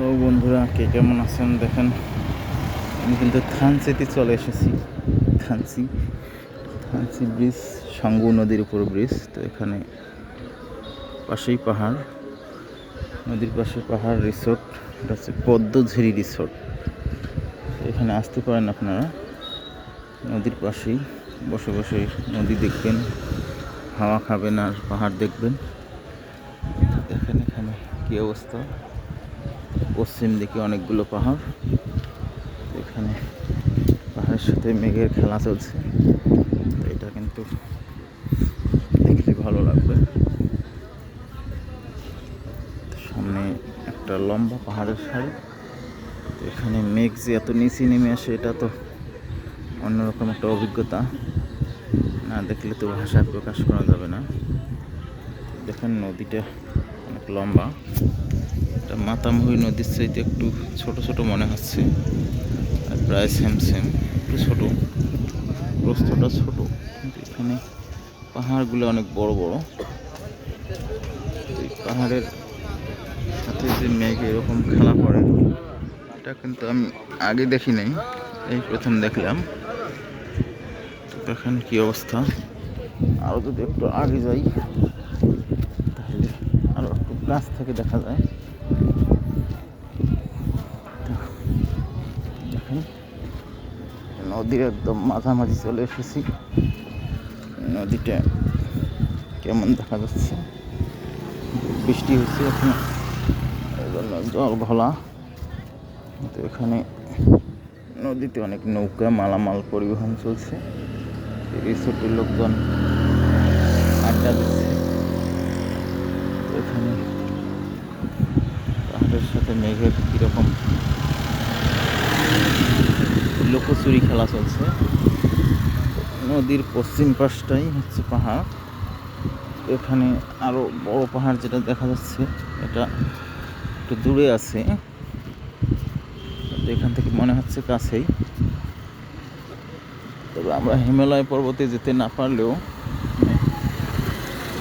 Hello বন্ধুরা, কে কেমন আছেন? দেখেন, আমি কিন্তু থানসিতে চলে এসেছি। থানসি থানসি ব্রিজ, সাঙ্গু নদীর উপর ব্রিজ। তো এখানে পাশেই পাহাড়। নদীর পাশে পাহাড় রিসোর্ট, এটা হচ্ছে পদ্মঝিরি রিসোর্ট। এখানে আসতে পারেন আপনারা। নদীর পাশেই বসে বসে নদী দেখবেন, হাওয়া খাবেন আর পাহাড় দেখবেন। দেখেন এখানে কী অবস্থা। পশ্চিম দিকে অনেকগুলো পাহাড়। এখানে পাহাড়ের সাথে মেঘের খেলা চলছে। এটা কিন্তু দেখতে ভালো লাগবে। সামনে একটা লম্বা পাহাড়ের সারি। এখানে মেঘ যে এত নিচে নেমে আসে, এটা তো অন্যরকম একটা অভিজ্ঞতা। না দেখলে তো ভাষায় প্রকাশ করা যাবে না। দেখেন নদীটা লম্বা। এটা মাতামুহুরি নদীর চাইতে একটু ছোট ছোট মনে হচ্ছে। আর প্রায় সেম সেম একটু ছোট। প্রস্তটা ছোট। এখানে পাহাড়গুলো অনেক বড় বড়। এই পাহাড়ের সাথে যে মেঘ এরকম খেলা করে, এটা কিন্তু আমি আগে দেখি নাই। এই প্রথম দেখলাম। তো দেখেন কি অবস্থা? আরও যদি একটু আগে যাই। কাছ থেকে দেখা যায়। নদীর একদম মাঝামাঝি চলে এসেছি। নদীটা কেমন দেখা যাচ্ছে? বৃষ্টি হচ্ছে এখানে। জল ঘোলা তো এখানে নদীতে অনেক নৌকা মালামাল পরিবহন চলছে। রিসোর্টের লোকজন আড্ডা দিচ্ছে। এখানে পাহাড়ের সাথে মেঘের কীরকম লোকচুরি খেলা চলছে। নদীর পশ্চিম পাশটাই হচ্ছে পাহাড়। এখানে আরও বড় পাহাড় যেটা দেখা যাচ্ছে, এটা একটু দূরে আছে। এখান থেকে মনে হচ্ছে কাছেই। তবে আমরা হিমালয় পর্বতে যেতে না পারলেও,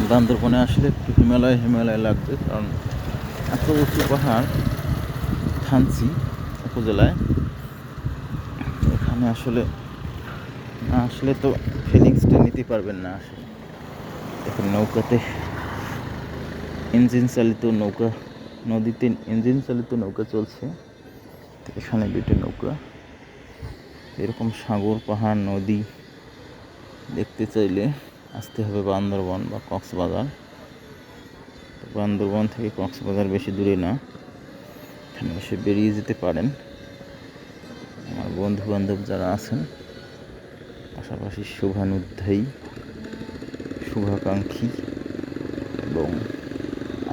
বান্দরবনে আসলে একটু হিমালয় হিমালয় লাগবে, কারণ এত উঁচু পাহাড় থানচি উপজেলায়। এখানে আসলে আসলে তো ফিলিংসটা নিতে পারবেন না আসলে। এখন নৌকাতে ইঞ্জিন চালিত নৌকা, নদীতে ইঞ্জিন চালিত নৌকা চলছে। এখানে দুটো নৌকা। এরকম সাগর, পাহাড়, নদী দেখতে চাইলে আসতে হবে বান্দরবন বা কক্সবাজার। বান্দরবন থেকে কক্সবাজার বেশি দূরে না। এখানে এসে বেরিয়ে যেতে পারেন। আমার বন্ধু বান্ধব যারা আছেন, পাশাপাশি শুভানুধ্যায়ী, শুভাকাঙ্ক্ষী এবং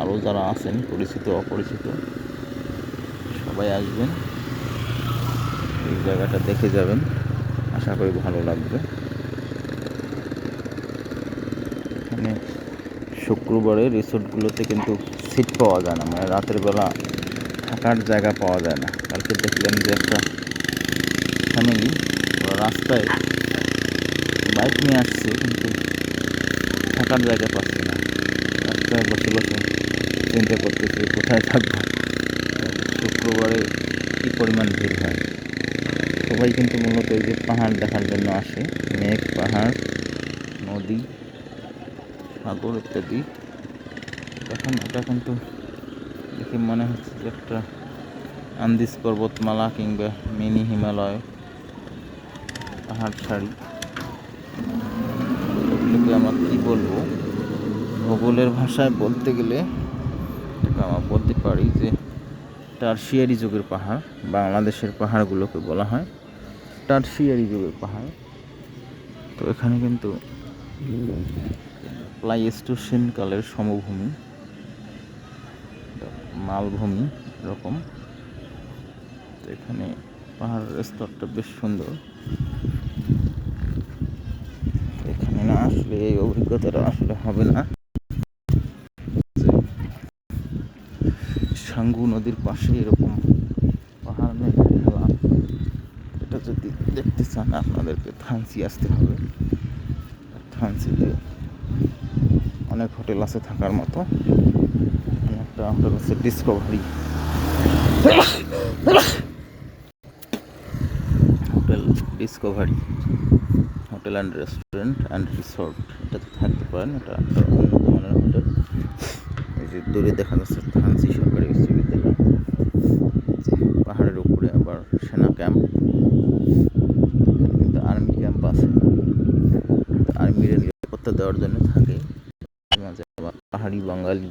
আরও যারা আছেন, পরিচিত, অপরিচিত, সবাই আসবেন। এই জায়গাটা দেখে যাবেন। আশা করি ভালো লাগবে এখানে শুক্রবারে রিসোর্টগুলোতে কিন্তু সিট পাওয়া যায় না। মানে রাতের বেলা থাকার জায়গা পাওয়া যায় না। কালকে দেখলেন যে একটা ফ্যামিলি রাস্তায় বাইক নিয়ে আসছে, কিন্তু থাকার জায়গা পাচ্ছে না। রাস্তায় বসে বসে চিন্তা করতেছে, কোথায় থাকব? শুক্রবারে কী পরিমাণ ভিড় হয়? সবাই কিন্তু মূলত এই যে পাহাড় দেখার জন্য আসে, মেঘ, পাহাড়। সাগর ইত্যাদি দেখেন, এটা কিন্তু দেখে মনে হচ্ছে যে একটা আন্দিজ পর্বতমালা কিংবা মিনি হিমালয় পাহাড় সারি এগুলোকে আমরা কী বলব? ভূগোলের ভাষায় বলতে গেলে এটাকে আমরা বলতে পারি যে টার্সিয়ারি যুগের পাহাড়, বাংলাদেশের পাহাড়গুলোকে বলা হয়। টার্সিয়ারি যুগের পাহাড়। তো এখানে কিন্তু প্লাইস্টোসিন কালের সমভূমি, মালভূমি এরকম। তো এখানে পাহাড়ের স্তরটা বেশ সুন্দর। এখানে না আসলে এই অভিজ্ঞতাটা আসলে হবে না। সাঙ্গু নদীর পাশে এরকম পাহাড় মেঘের খেলা এটা যদি দেখতে চান, আপনাদেরকে থানসি আসতে হবে। থানসিতে অনেক হোটেল আছে থাকার মতো। একটা হোটেল আছে discovery hotel discovery hotel and restaurant and resort এটাতে থাকতে পারেন, এটা একটা উন্নত মানের হোটেল। এই যে দূরে দেখা যাচ্ছে থানসি সরকারি বিশ্ববিদ্যালয়। পাহাড়ের উপরে আবার সেনা ক্যাম্প কিন্তু আর্মি ক্যাম্প আছে আর্মির নিরাপত্তা দেওয়ার জন্য থাকে মাঝে পাহাড়ি বাঙালি,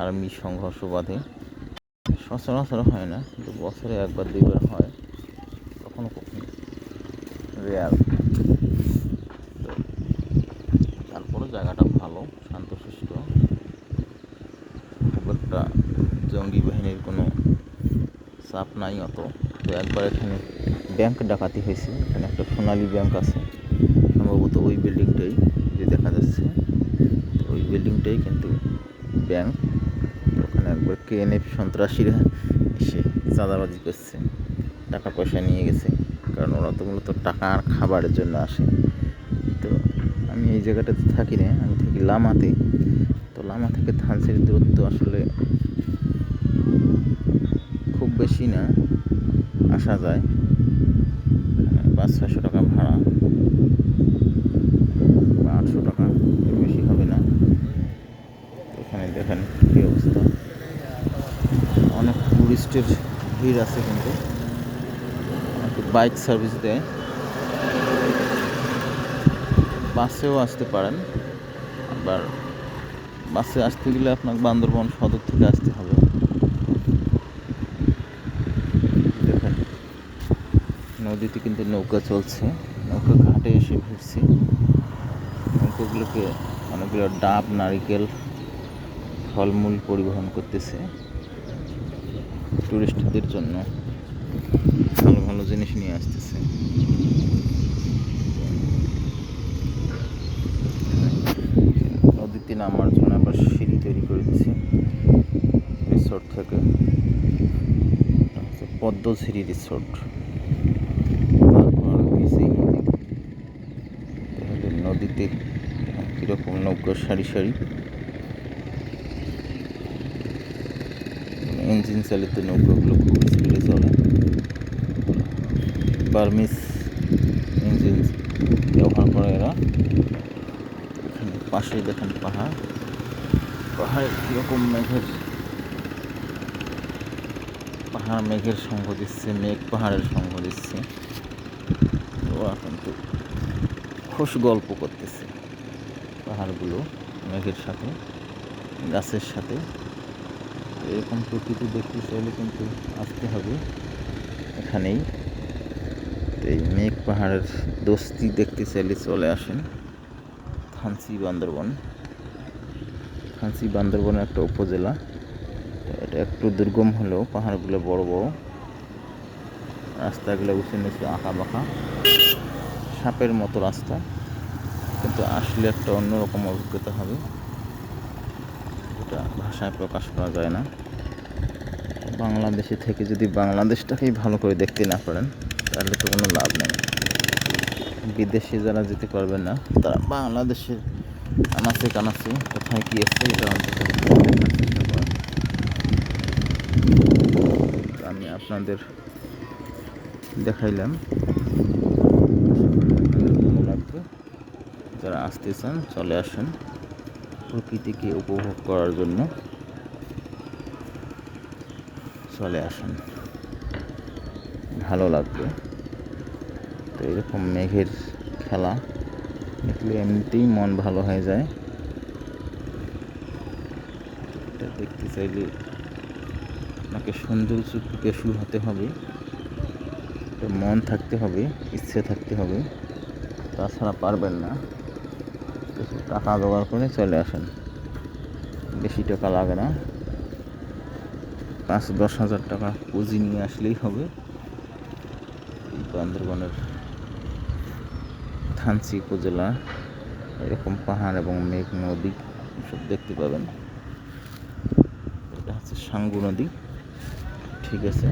আর্মি সংঘর্ষ বাঁধে। সচরাচর হয় না, কিন্তু বছরে একবার, দুইবার হয়। কখনো কখনো রেয়ার তারপরে জায়গাটা ভালো শান্ত শান্তশিষ্ট। খুব একটা জঙ্গি বাহিনীর কোনো চাপ নাই অত। তো একবার এখানে ব্যাংক ডাকাতি হয়েছে, এখানে একটা সোনালী ব্যাংক আছে। সম্ভবত ওই বিল্ডিংটাই যে দেখা যাচ্ছে। ওই বিল্ডিংটাই কিন্তু ব্যাংক ওখানে একবার কেএনএফ সন্ত্রাসীরা এসে চাঁদাবাজি করছে, টাকা পয়সা নিয়ে গেছে, কারণ ওরা তো মূলত টাকা আর খাবারের জন্য আসে। তো আমি এই জায়গাটাতে থাকি না, আমি থাকি লামাতে। তো লামা থেকে থানসির দূরত্ব আসলে খুব বেশি না, আসা যায়। পাঁচ ছশো টাকা ভাড়া বা আটশো টাকা এর বেশি হবে না এখানে দেখেন কী অবস্থা। অনেক টুরিস্টের ভিড় আছে কিন্তু। বাইক সার্ভিস দেয়। বাসেও আসতে পারেন। আবার বাসে আসতে গেলে আপনাকে বান্দরবন সদর থেকে আসতে হবে। নদীতে কিন্তু নৌকা চলছে। নৌকা ঘাটে এসে ভিড়ছি। নৌকাগুলোকে অনেকগুলো ডাব, নারিকেল ফলমূল পরিবহন করতেছে টুরিস্টদের জন্য। ভালো ভালো জিনিস নিয়ে আসতেছে। নদীতে নামার জন্য আবার সিঁড়ি তৈরি করে দিচ্ছে রিসোর্ট থেকে। পদ্মঝিরি রিসোর্ট নদীতে কীরকম নৌকা সারি সারি। ইঞ্জিন চালিত নৌকাগুলো খুব স্পিডে চলে বার্মিস ইঞ্জিন ব্যবহার করে এরা পাশেই দেখেন পাহাড় পাহাড়ে কীরকম মেঘের পাহাড় মেঘের সঙ্গ দিচ্ছে মেঘ পাহাড়ের সঙ্গ দিচ্ছে ওরা কিন্তু খুশ গল্প করতেছে পাহাড়গুলো মেঘের সাথে গাছের সাথে এরকম প্রকৃতি দেখতে চাইলে কিন্তু আসতে হবে। এখানেই। তো এই মেঘ পাহাড়ের দোস্তি দেখতে চাইলে চলে আসেন। থানসি বান্দরবন। থানসি বান্দরবনের একটা উপজেলা। এটা একটু দুর্গম হলেও পাহাড়গুলো বড় বড়। রাস্তাগুলো উঁচু নিচু আঁকা বাঁকা সাপের মতো রাস্তা। কিন্তু আসলে একটা অন্যরকম অভিজ্ঞতা হবে। যেটা ভাষায় প্রকাশ করা যায় না। বাংলাদেশে থেকে যদি বাংলাদেশটাকেই ভালো করে দেখতে না পারেন, তাহলে তো কোনো লাভ নেই। বিদেশে যারা যেতে পারবেন না, তারা বাংলাদেশের আনাচে কানাচে কোথায় কী আছে, এটা অন্তত আমি আপনাদের দেখাইলাম। যারা আসতে চান, চলে আসেন। প্রকৃতিকে উপভোগ করার জন্য চলে আসেন। ভালো লাগবে। তো এরকম মেঘের খেলা দেখলে এমনিতেই মন ভালো হয়ে যায়। এটা দেখতে চাইলে আপনাকে সুন্দর চুক্তিকে শুরু হতে হবে। মন থাকতে হবে, ইচ্ছে থাকতে হবে। তাছাড়া পারবেন না। কিছু টাকা জোগাড় করে চলে আসেন। বেশি টাকা লাগে না। পাঁচ দশ হাজার টাকা পুঁজি নিয়ে আসলেই হবে। এই বান্দরবনের থানচি উপজেলা, এরকম পাহাড় এবং মেঘ নদী সব দেখতে পাবেন। এটা হচ্ছে সাঙ্গু নদী। ঠিক আছে।